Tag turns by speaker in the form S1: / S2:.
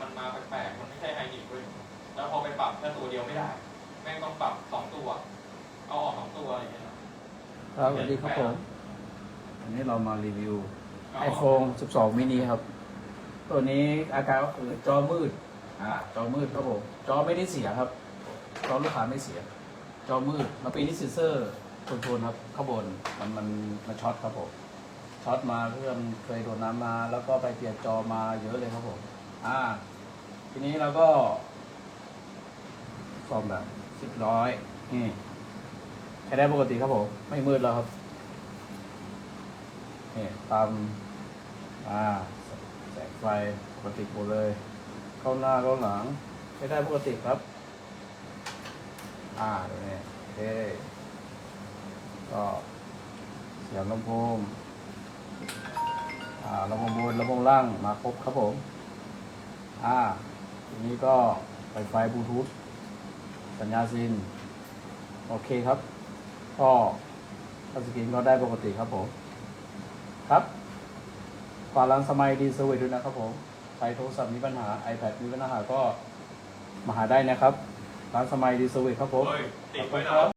S1: มันมาแปลกๆ มันไม่ใช่ไฮบริดเว้ยแล้วพอไปปรับแค่ตัวเดียวไม่ได้ แม่งต้องปรับสองตัว เอาออกสองตัวอะไรอย่างเงี้ยนะครับ
S2: สวัสดีครับผมวันนี้เรามารีวิว
S1: เอาออก
S2: iPhone 12 mini ครับ ตัวนี้อาการก็คือจอมืด อ่า จอมืดครับผม จอไม่ได้เสียครับ จอลูกค้าไม่เสีย จอมืดมาปีนี้เซนเซอร์ทนทนครับข้างบนมันมันมันช็อตครับผม ช็อตมาเพื่อนเคยโดนน้ำมา แล้วก็ไปเปลี่ยนจอมาเยอะเลยครับผม อ่า ทีนี้เราก็ซ่อมแบบสิบร้อยนี่ใช้ได้ปกติครับผม ไม่มืดแล้วครับนี่ตามอ่าแสงไฟปกติหมดเลย เข้าหน้าเข้าหลังใช้ได้ปกติครับ อ่าตรงนี้โอเคก็เสียงลำโพงอ่าลำโพงบนลำโพงล่างมาครบครับผม อ่าทีนี้ก็ไฟไฟบลูทูธสัญญาณซิน โอเคครับ ก็ทัชสกรีนก็ได้ปกติครับผม ครับฝากร้านสมัยดีเซอร์วิสด้วยนะครับผมใครโทรศัพท์มีปัญหา iPad มีปัญหาก็มาหาได้นะครับ ร้านสมัยดีเซอร์วิสครับผม
S1: ติดไว้แล้ว